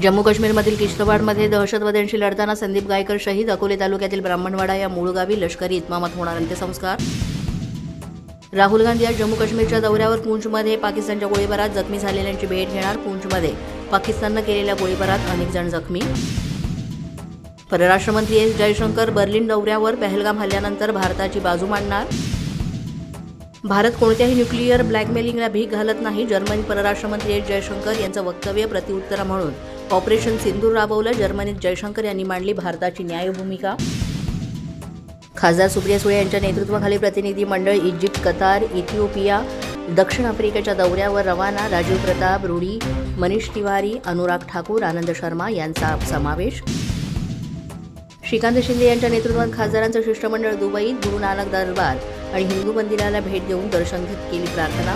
जम्मू काश्मीरमधील किश्तवाडमध्ये दहशतवाद्यांशी लढताना संदीप गायकर शहीद अकोले तालुक्यातील ब्राह्मणवाडा या मूळ गावी लष्करी इतमामात होणार अंत्यसंस्कार. राहुल गांधी आज जम्मू काश्मीरच्या दौऱ्यावर पूंछमध्ये पाकिस्तानच्या गोळीबारात जखमी झालेल्यांची भेट घेणार पूंछमध्ये. पाकिस्ताननं केलेल्या गोळीबारात अनेक जण जखमी. परराष्ट्रमंत्री एस जयशंकर बर्लिन दौऱ्यावर पहलगाम हल्ल्यानंतर भारताची बाजू मांडणार. भारत कोणत्याही न्यूक्लिअर ब्लॅकमेलिंगला भीक घालत नाही जर्मनी परराष्ट्रमंत्री एस जयशंकर यांचं वक्तव्य प्रतिउत्तर म्हणून. ऑपरेशन सिंदूर राबवलं. जर्मनीत जयशंकर यांनी मांडली भारताची न्याय भूमिका खासदार सुप्रिया सुळे यांच्या नेतृत्वाखाली प्रतिनिधी मंडळ इजिप्त कतार इथिओपिया दक्षिण आफ्रिकेच्या दौऱ्यावर रवाना. राजीव प्रताप रूढी मनीष तिवारी अनुराग ठाकूर आनंद शर्मा यांचा समावेश. श्रीकांत शिंदे यांच्या नेतृत्वात खासदारांचं शिष्टमंडळ दुबईत गुरु नानक दरबार आणि हिंदू मंदिराला भेट देऊन दर्शन घेत केली प्रार्थना.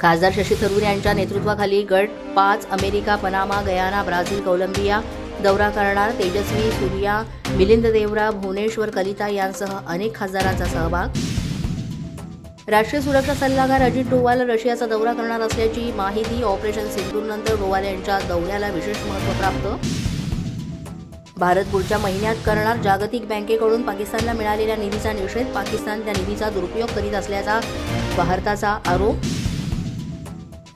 खासदार शशी थरूर यांच्या नेतृत्वाखाली गट पाच America Panama Guyana Brazil Colombia दौरा करणार तेजस्वी सूर्या मिलिंद देवरा भुवनेश्वर कलिता यांसह अनेक खासदारांचा सहभाग. राष्ट्रीय सुरक्षा सल्लागार अजित डोवाल रशियाचा दौरा करणार असल्याची माहिती ऑपरेशन सिंधूरनंतर डोवाल यांच्या दौऱ्याला विशेष महत्त्व प्राप्त. भारत पुढच्या महिन्यात करणार जागतिक बँकेकडून पाकिस्तानला मिळालेल्या निधीचा निषेध पाकिस्तान त्या निधीचा दुरुपयोग करीत असल्याचा भारताचा आरोप.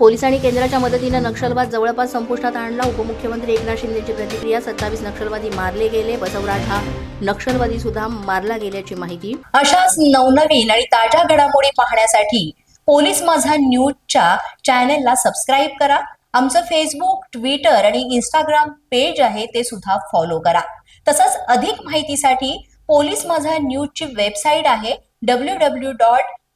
पोलीस आणि केंद्राच्या मदतीनं नक्षलवाद जवळपास संपुष्टात आणला. उपमुख्यमंत्री एकनाथ शिंदेची प्रतिक्रिया सत्तावीस नक्षलवादी मारले गेले. बसवराज हा नक्षलवादी सुद्धा मारला गेल्याची माहिती. अशाच नवनवीन आणि ताज्या घडामोडी पाहण्यासाठी पोलीस माझा न्यूजच्या चॅनेलला सबस्क्राईब करा. आमचं फेसबुक ट्विटर आणि इंस्टाग्राम पेज आहे ते सुद्धा फॉलो करा. तसंच अधिक माहितीसाठी पोलीस माझा न्यूजची वेबसाईट आहे W W dot